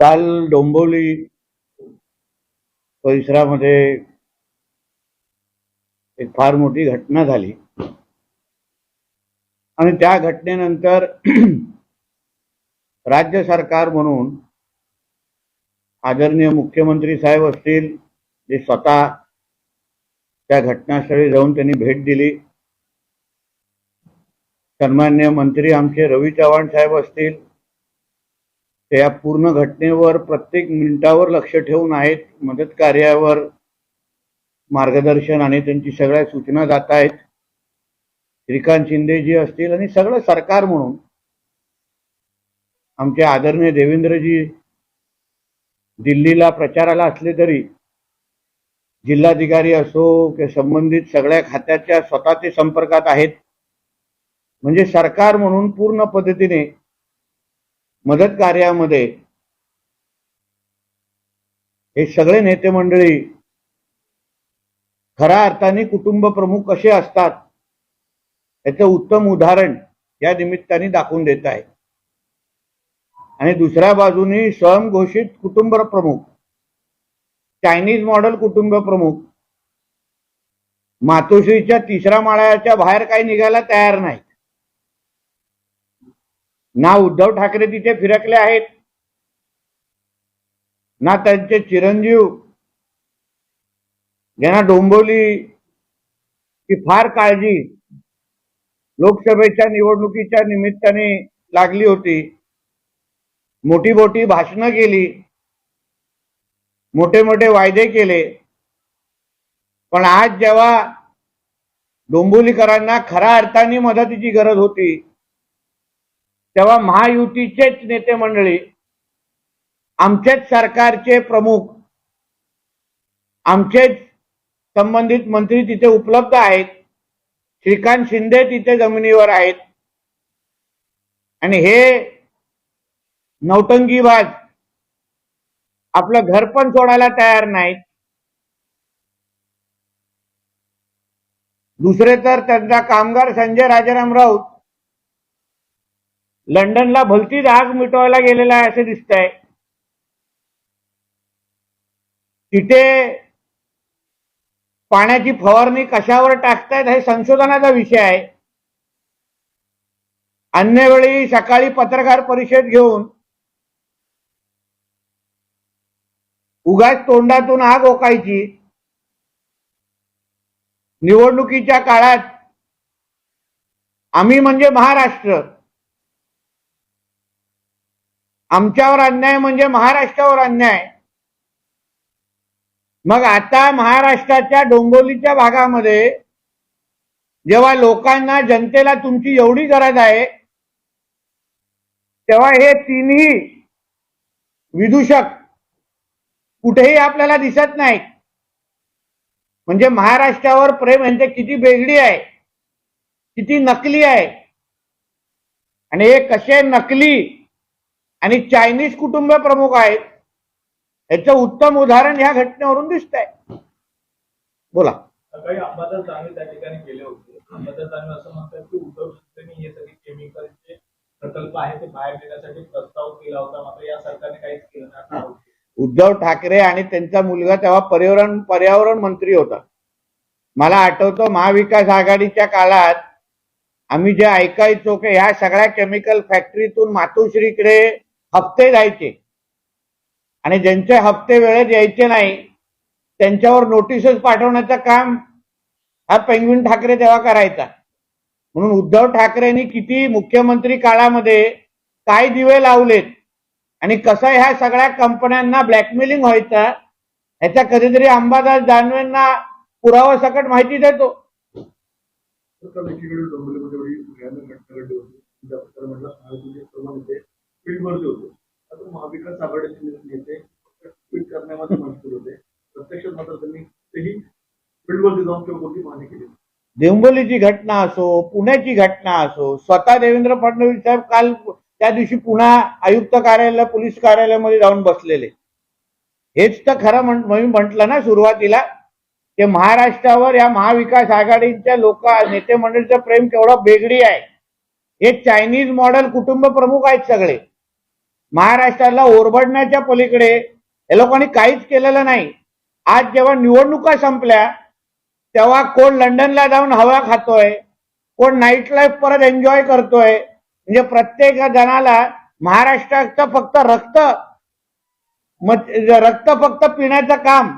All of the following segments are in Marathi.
काल डोंबोली परिसरामध्ये एक फार मोठी घटना झाली. आणि त्या घटनेनंतर राज्य सरकार म्हणून आदरणीय मुख्यमंत्री साहेब असतील जे स्वतः त्या घटनास्थळी जाऊन त्यांनी भेट दिली. सन्मान्य मंत्री आमचे रवी चव्हाण साहेब असतील त्या या पूर्ण घटनेवर प्रत्येक मिनिटावर लक्ष ठेवून आहेत मदत कार्यावर मार्गदर्शन आणि त्यांची सगळ्या सूचना जात आहेत. श्रीकांत शिंदेजी असतील आणि सगळं सरकार म्हणून आमचे आदरणीय देवेंद्रजी दिल्लीला प्रचाराला असले तरी जिल्हाधिकारी असो की संबंधित सगळ्या खात्याच्या स्वतः ते संपर्कात आहेत. म्हणजे सरकार म्हणून पूर्ण पद्धतीने मदत कार्यामध्ये हे सगळे नेते मंडळी खऱ्या अर्थाने कुटुंब प्रमुख कसे असतात याचं उत्तम उदाहरण या निमित्ताने दाखवून देत आहे. आणि दुसऱ्या बाजूने स्वयंघोषित कुटुंब प्रमुख चायनीज मॉडेल कुटुंब प्रमुख मातोश्रीच्या तिसऱ्या माळ्याच्या बाहेर काही निघायला तयार नाही. ना उद्धव ठाकरे तिथे फिरकले आहेत. ना त्यांचे चिरंजीव. ज्यांना डोंबवली ची फार काळजी लोकसभेच्या निवडणुकीच्या निमित्ताने लागली होती. मोठी मोठी भाषणं केली. मोठे मोठे वायदे केले. पण आज जेव्हा डोंबिवलीकरांना खऱ्या अर्थाने मदतीची गरज होती तेव्हा महायुतीचेच नेते मंडळी आमचेच सरकारचे प्रमुख आमचेच संबंधित मंत्री तिथे उपलब्ध आहेत श्रीकांत शिंदे तिथे जमिनीवर आहेत. आणि हे नौटंगीबाज आपलं घर पण सोडायला तयार नाहीत. दुसरे तर त्यांचा कामगार संजय राजाराम राऊत लंडनला भलतीच आग मिटवायला गेलेला आहे असे दिसत आहे तिथे पाण्याची फवारणी कशावर टाकतायत हे संशोधनाचा विषय आहे. अन्य वेळी सकाळी पत्रकार परिषद घेऊन उगाच तोंडातून आग ओकायची. निवडणुकीच्या काळात आम्ही म्हणजे महाराष्ट्र. आमच्यावर अन्याय म्हणजे महाराष्ट्रावर अन्याय. मग आता महाराष्ट्राच्या डोंबोलीच्या भागामध्ये जेव्हा लोकांना जनतेला तुमची एवढी गरज आहे तेव्हा हे तिन्ही विदूषक कुठेही आपल्याला दिसत नाहीत. म्हणजे महाराष्ट्रावर प्रेम यांचे किती बेगडी आहे किती नकली आहे. आणि हे कसे नकली आणि चायनीज कुटुंब प्रमुख आहेत. याचं उत्तम उदाहरण ह्या घटनेवरून दिसत आहे बोला. काही अंबादास दानवे त्या ठिकाणी गेले होते. अंबादास दानवे असं म्हणतात की उद्धव ठाकरेंनी हे सगळे केमिकलचे प्रकल्प आहे ते बाहेर नेण्यासाठी प्रस्ताव केला होता. मात्र या सरकारने काहीच केलं नाही. उद्धव ठाकरे आणि त्यांचा मुलगा तेव्हा पर्यावरण पर्यावरण मंत्री होता. मला आठवतं महाविकास आघाडीच्या काळात आम्ही जे ऐकायचो की ह्या सगळ्या केमिकल फॅक्टरीतून मातोश्रीकडे हप्ते जायचे आणि ज्यांचे हप्ते वेळेत यायचे नाही त्यांच्यावर नोटिसेस पाठवण्याचं काम हा पेंगविन ठाकरे तेव्हा करायचा. म्हणून उद्धव ठाकरेंनी किती मुख्यमंत्री काळामध्ये काय दिवे लावलेत आणि कसं ह्या सगळ्या कंपन्यांना ब्लॅकमेलिंग व्हायचं ह्याचा कधीतरी अंबादास दानवेंना पुरावा सकट माहिती देतो. तर एकीकडे डोंबिवलीमध्ये फील्डवरती होते. आता महाविकास आघाडीचे नेते ट्विट करण्यामध्ये मजबूर होते. प्रत्यक्षात मात्र त्यांनी तेही फील्डवरती जाऊन किंवा कोणती पाहणी केली. डोंबिवलीची घटना असो पुण्याची घटना असो स्वतः देवेंद्र फडणवीस साहेब काल त्या दिवशी पुन्हा आयुक्त कार्यालय पोलीस कार्यालयामध्ये जाऊन बसलेले. हेच तर खरं मी म्हटलं ना सुरुवातीला की महाराष्ट्रावर या महाविकास आघाडीच्या लोक नेते मंडळीचं प्रेम केवढं बेगडी आहे. हे चायनीज मॉडेल कुटुंब प्रमुख आहेत सगळे. महाराष्ट्राला ओरबडण्याच्या पलीकडे या लोकांनी काहीच केलेलं नाही. आज जेव्हा निवडणुका संपल्या तेव्हा कोण लंडनला जाऊन हवा खातोय कोण नाईट लाईफ परत एन्जॉय करतोय म्हणजे प्रत्येक जणाला महाराष्ट्राचं फक्त रक्त रक्त फक्त पिण्याचं काम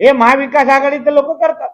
हे महाविकास आघाडीचे लोक करतात.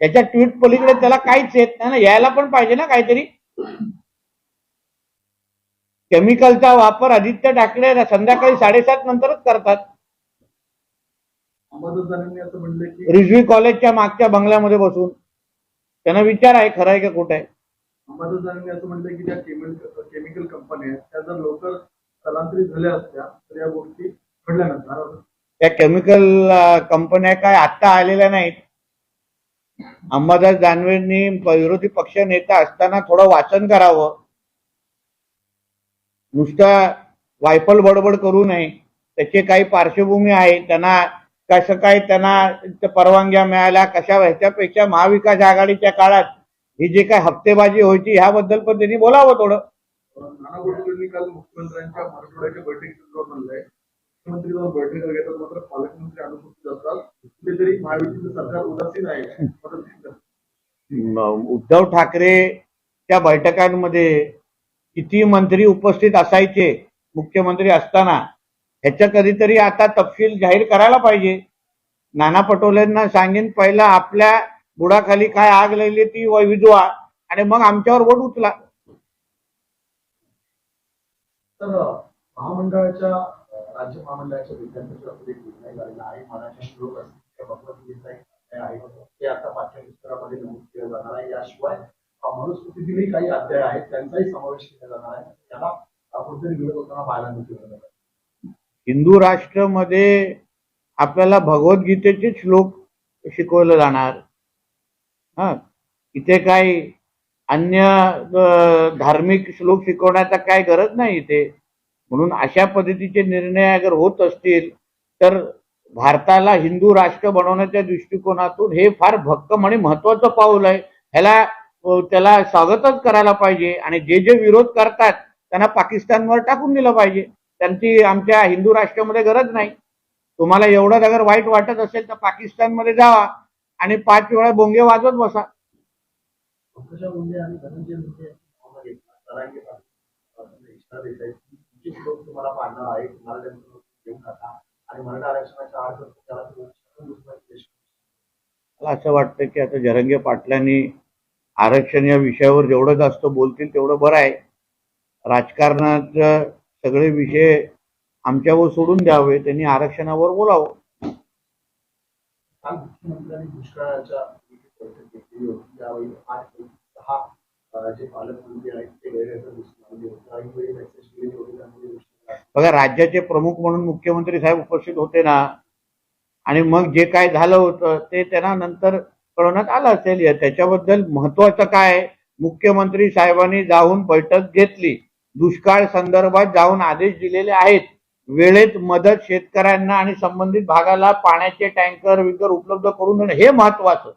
त्याच्या ट्विट पलीकडे त्याला काहीच येत नाही ना यायला पण पाहिजे ना काहीतरी. केमिकलचा वापर आदित्य ठाकरे संध्याकाळी साडेसात नंतरच करतात. रिजवी कॉलेजच्या मागच्या बंगल्यामध्ये बसून. त्यांना विचार आहे खरं आहे का कुठे आहे? अंबादासांनी असं म्हणलं की ज्या केमिकल केमिकल कंपन्या आहेत त्या जर लवकर स्थलांतरित झाल्या असत्या तर या गोष्टी घडल्या नसणार त्या केमिकल कंपन्या काय आत्ता आलेल्या नाहीत. अंबादास दानवेंनी विरोधी पक्ष नेता असताना थोडं वाचन करावं. नुसतं वायफल बडबड करू नये. त्याची काही पार्श्वभूमी आहे. त्यांना कसं काय त्यांना परवानग्या मिळाल्या कशा ह्याच्यापेक्षा महाविकास आघाडीच्या काळात ही जी काय हप्तेबाजी व्हायची ह्याबद्दल पण त्यांनी बोलावं थोडं. काल मुख्यमंत्र्यांच्या बैठकीत मुख्यमंत्री जाऊन बैठका घेतात मात्र पालकमंत्री अनुपस्थित असतात. कुठेतरी महायुतीचं सरकार उदासीन आहे. उद्धव ठाकरेच्या बैठकांमध्ये किती मंत्री उपस्थित असायचे मुख्यमंत्री असताना ह्याच्या कधीतरी आता तपशील जाहीर करायला पाहिजे. नाना पटोलेंना सांगेन पहिला आपल्या बुडाखाली काय आग लागली ती विजवा आणि मग आमच्यावर वोट उचला. तर महामंडळाच्या राज्य महामंडळाच्या विद्यार्थ्यांच्या बाबतीत निर्णय झालेला आहे. मराठी श्लोक आहे. ते आता पाठ्यपुस्तकामध्ये नमूद केलं जाणार आहे. याशिवाय अ, मनुस्मृतीतीलही काही अध्याय आहेत त्यांचाही समावेश केला जाणार आहे. त्याला अ, कुठेतरी विरोध होताना पाहायला मिळतो हिंदू राष्ट्रामध्ये आपल्याला भगवद्गीतेचे श्लोक शिकवलं जाणार. हा इथे काही अन्य धार्मिक श्लोक शिकवण्याचा काय गरज नाही इथे. म्हणून अशा पद्धतीचे निर्णय अगर होत असतील तर भारताला हिंदू राष्ट्र बनवण्याच्या दृष्टिकोनातून हे फार भक्कम आणि महत्वाचं पाऊल आहे. ह्याला त्याला स्वागतच करायला पाहिजे आणि जे जे विरोध करतात त्यांना पाकिस्तानवर टाकून दिलं पाहिजे. त्यांची आमच्या हिंदू राष्ट्रामध्ये गरज नाही. तुम्हाला एवढंच अगर वाईट वाटत असेल तर पाकिस्तानमध्ये जावा आणि पाच वेळा बोंगे वाजवत बसा. मुंडे आणि धनंजय मुंडे तुम्हाला पाडणार आहे. तुम्हाला त्यांचं घेऊन टाका आणि मराठा आरक्षणाच्या आड त्याला असं वाटतं की आता जरंगे पाटलांनी आरक्षण या विषयावर जेवढं जास्त बोलतील तेवढं बरं आहे. राजकारणात सगळे विषय आमच्यावर सोडून द्यावे त्यांनी आरक्षणावर बोलावं. काल मुख्यमंत्र्यांनी दुष्काळाच्या जे पालकमंत्री आहेत ते गैरहजर काही बघा राज्याचे प्रमुख म्हणून मुख्यमंत्री साहेब उपस्थित होते ना आणि मग जे काय झालं होतं ते त्यांना नंतर कळवण्यात आलं असेल. त्याच्याबद्दल महत्वाचं काय? मुख्यमंत्री साहेबांनी जाऊन बैठक घेतली. दुष्काळ संदर्भात जाऊन आदेश दिलेले आहेत. वेळेत मदत शेतकऱ्यांना आणि संबंधित भागाला पाण्याचे टँकर विकर उपलब्ध करून देणं हे महत्वाचं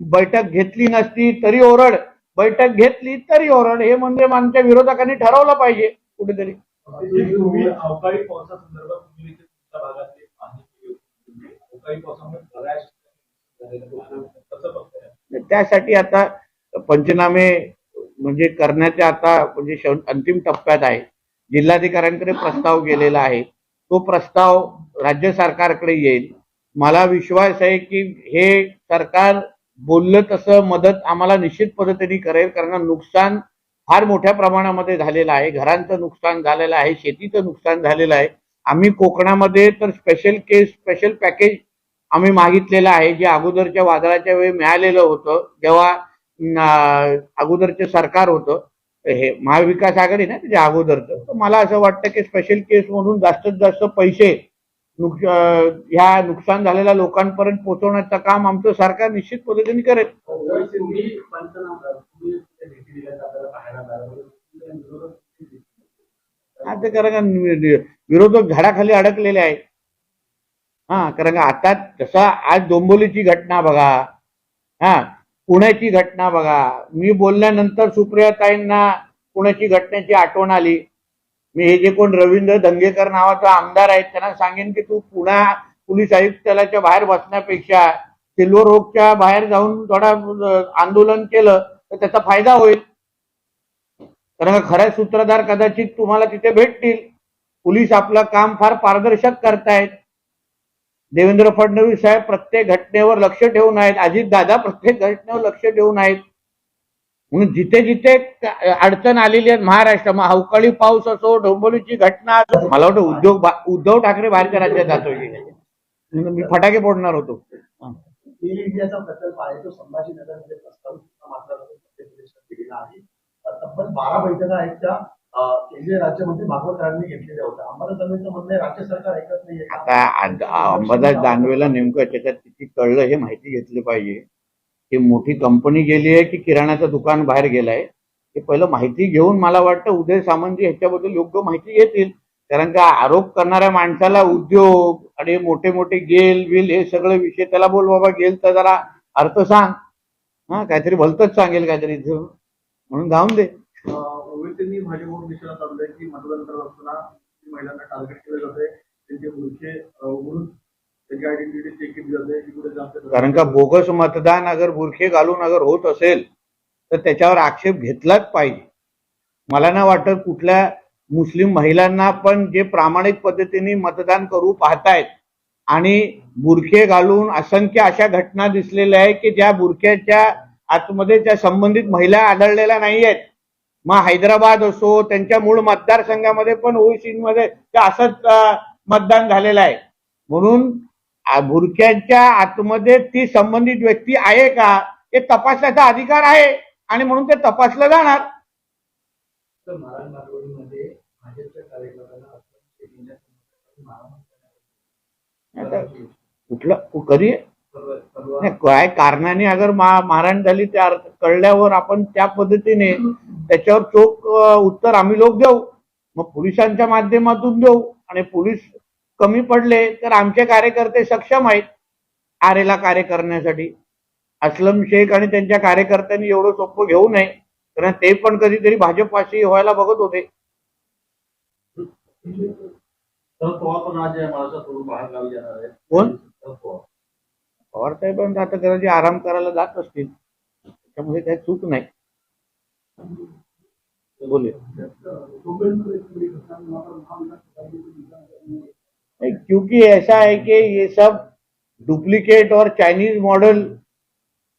बैठक घेतली नसती तरी ओरड. बैठक घेतली तरी ओरड. हे म्हणजे आमच्या विरोधकांनी ठरवलं पाहिजे कुठेतरी. त्यासाठी आता पंचनामे म्हणजे करण्याच्या आता म्हणजे अंतिम टप्प्यात आहे. जिल्हाधिकाऱ्यांकडे प्रस्ताव गेलेला आहे. तो प्रस्ताव राज्य सरकारकडे येईल. मला विश्वास आहे की हे सरकार बोललं तसं मदत आम्हाला निश्चित पद्धतीने करेल कारण नुकसान फार मोठ्या प्रमाणामध्ये झालेलं आहे. घरांचं नुकसान झालेलं आहे शेतीचं नुकसान झालेलं आहे. आम्ही कोकणामध्ये तर स्पेशल केस स्पेशल पॅकेज आम्ही मागितलेलं आहे. जे अगोदरच्या वादळाच्या वेळी मिळालेलं होतं जेव्हा अगोदरचं अगोदरचे सरकार होतं हे महाविकास आघाडी ना त्याच्या अगोदरचं तर मला असं वाटतं की स्पेशल केस म्हणून जास्तीत जास्त पैसे नुक ह्या नुकसान झालेल्या लोकांपर्यंत पोहोचवण्याचं काम आमचं सरकार निश्चित पद्धतीने करेल? हा ते कारण विरोधक झाडाखाली अडकलेले आहेत. हा कारण का आता जसा आज डोंबोलीची घटना बघा हा पुण्याची घटना बघा मी बोलल्यानंतर सुप्रियाताईंना पुण्याची घटनेची आठवण आली. मी हे जे कोण रवींद्र दंगेकर नावाचा आमदार आहेत त्यांना सांगेन की तू पुन्हा पोलीस आयुक्तालयाच्या बाहेर बसण्यापेक्षा सिल्वर ओकच्या बाहेर जाऊन थोडा आंदोलन केलं तर त्याचा फायदा होईल. कारण खऱ्या सूत्रधार कदाचित तुम्हाला तिथे भेटतील. पोलीस आपलं काम फार पारदर्शक करतायत. देवेंद्र फडणवीस साहेब प्रत्येक घटनेवर लक्ष ठेवून आहेत. अजित दादा प्रत्येक घटनेवर लक्ष ठेवून आहेत. म्हणून जिथे जिथे अडचण आलेली आहे महाराष्ट्र मग अवकाळी पाऊस असो डोंबोलीची घटना असो मला वाटतं उद्योग उद्धव ठाकरे बाहेरच्या राज्यात म्हणून मी फटाके फोडणार होतो. तब्बल बारा बैठका आहेत त्या केंद्रीय राज्यमंत्री भागवतरावांनी घेतलेल्या होत्या. म्हणणं आहे राज्य सरकार ऐकत नाहीये. आता अंबादास दानवेला नेमकं त्याच्यात किती कळलं हे माहिती घेतली पाहिजे. हे मोठी कंपनी गेली आहे की किराणाचं दुकान बाहेर गेलंय. हे पहिलं माहिती घेऊन मला वाटतं उदय सामंतजी ह्याच्याबद्दल योग्य माहिती घेतील. कारण का आरोप करणाऱ्या माणसाला उद्योग आणि मोठे मोठे गेल बिल हे सगळे विषय त्याला बोल बाबा गेल तर जरा अर्थ सांग. हा काहीतरी भलतच सांगेल काहीतरी इथं. म्हणून जाऊन दे. भाजपवर निशाणा की मतदान करत असताना महिलांना टार्गेट केले जाते त्यांचे उघडून आयडेंटिटी चेक केली जाते कुठे कारण का बोगस मतदान अगर बुरखे घालून अगर होत असेल तर त्याच्यावर आक्षेप घेतलाच पाहिजे. मला ना वाटत कुठल्या मुस्लिम महिलांना पण जे प्रामाणिक पद्धतीने मतदान करू पाहतायत आणि बुरखे घालून असंख्य अशा घटना दिसलेल्या आहेत की ज्या बुरख्याच्या आतमध्ये त्या संबंधित महिला आढळलेल्या नाही आहेत मग हैदराबाद असो त्यांच्या मूळ मतदारसंघामध्ये पण ओसीमध्ये असंच मतदान झालेलं आहे. म्हणून बुरख्यांच्या आतमध्ये ती संबंधित व्यक्ती आहे का हे तपासण्याचा अधिकार आहे आणि म्हणून ते तपासलं जाणार. कुठलं कधी? काय कारणाने अगर मा- मारहाण झाली त्या कळल्यावर आपण त्या पद्धतीने त्याच्यावर चोख उत्तर आम्ही लोक देऊ. मग पोलिसांच्या माध्यमातून देऊ आणि पोलीस कमी पडले तर आमचे कार्यकर्ते सक्षम आहेत आरेला कार्य करण्यासाठी. असलम शेख आणि त्यांच्या कार्यकर्त्यांनी एवढं सोपं घेऊ नये कारण ते पण कधीतरी भाजपपाशी व्हायला बघत होते. कोण? पवार पवार साहेब आता कदाचित आराम करायला जात असतील त्याच्यामध्ये काही चूक नाही. बोले क्योंकि ऐसा है कि ये सब डुप्लीकेट और चाइनीज़ मॉडल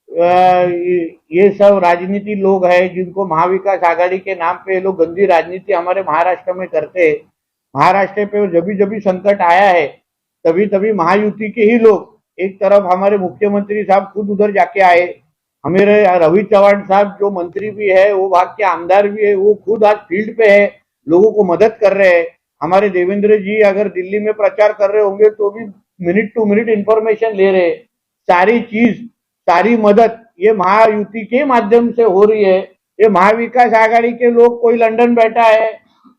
ये सब राजनीति लोग हैं जिनको महाविकास आघाड़ी के नाम पे ये लोग गंदी राजनीति हमारे महाराष्ट्र में करते हैं। महाराष्ट्र पे जभी भी संकट आया है तभी तभी महायुति के ही लोग एक तरफ़ हमारे मुख्यमंत्री साहब खुद उधर जाके आए। हमारे रवि चौहान साहब, जो मंत्री भी है, वो भाग के आमदार भी है, वो खुद आज फ़ील्ड पे है, लोगों को मदद कर रहे हैं। हमारे देवेंद्र जी अगर दिल्ली में प्रचार कर रहे होंगे तो भी मिनट टू मिनट इंफॉर्मेशन ले रहे सारी चीज़, सारी मदद, ये महायुति के माध्यम से हो रही है। ये महाविकास आघाड़ी के लोग कोई लंदन बैठा है,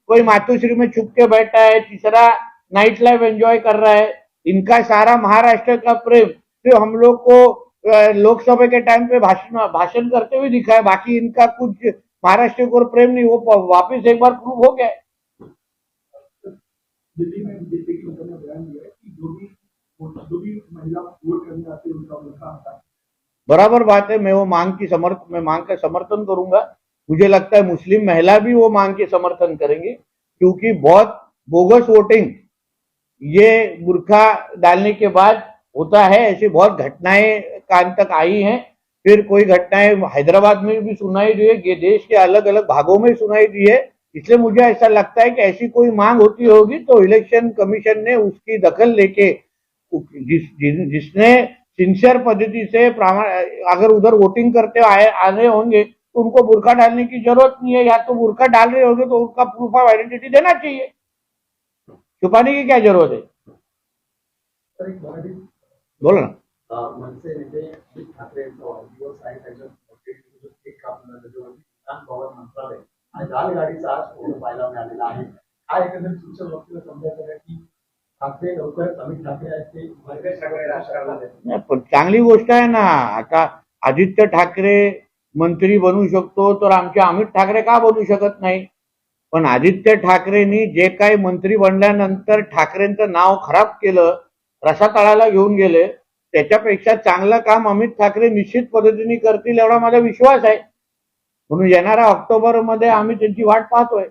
कोई मातोश्री में छुप के बैठा है, तीसरा नाइट लाइफ एंजॉय कर रहा है। इनका सारा महाराष्ट्र का प्रेम, जो हम लोग को लोकसभा के टाइम पे भाषण भाषण करते हुए दिखा है। बाकी इनका कुछ महाराष्ट्र को प्रेम नहीं, वो वापस एक बार प्रूव हो गया। दिल्ली में बीजेपी के नेता ने बयान दिया है कि जो भी जो भी महिला वोट करने आती है, उनका उनका हटा बराबर बात है, मैं वो मांग की समर्थ मैं मांग का समर्थन करूँगा। मुझे लगता है मुस्लिम महिला भी वो मांग के समर्थन करेंगे, क्योंकि बहुत बोगस वोटिंग ये बुरखा डालने के बाद होता है। ऐसी बहुत घटनाएँ कान तक आई हैं। फिर कोई घटनाएँ हैदराबाद में भी सुनाई दी है, ये देश के अलग अलग भागों में सुनाई दी है। इसलिए मुझे ऐसा लगता है कि ऐसी कोई मांग होती होगी तो इलेक्शन कमीशन ने उसकी दखल लेके जिस, जिस जिसने सिंसियर पद्धति से अगर उधर वोटिंग करते आए आने होंगे तो उनको बुरका डालने की ज़रूरत नहीं है। या तो बुरका डाल रहे होंगे तो उनका प्रूफ ऑफ़ आइडेंटिटी देना चाहिए। छुपाने की क्या ज़रूरत है? बोलो ना। ठाकरे यांचा वाढदिवस आणि गाडीचा आज फोटो पाहायला मिळालेला आहे. हा एकंदरीत तुमच्या लोकांना समजायचं की ठाकरे लवकरच अमित ठाकरे आहेत ते वर्ग ठाकरे राजकारणात पण चांगली गोष्ट आहे ना. आता आदित्य ठाकरे मंत्री बनू शकतो तर आमचे अमित ठाकरे का बनू शकत नाही? पण आदित्य ठाकरेंनी जे काही मंत्री बनल्यानंतर ठाकरेंचं नाव खराब केलं रसातळाला घेऊन गेले त्याच्यापेक्षा चांगलं काम अमित ठाकरे निश्चित पद्धतीने करतील एवढा माझा विश्वास आहे. म्हणून येणाऱ्या ऑक्टोबरमध्ये आम्ही त्यांची वाट पाहतोय.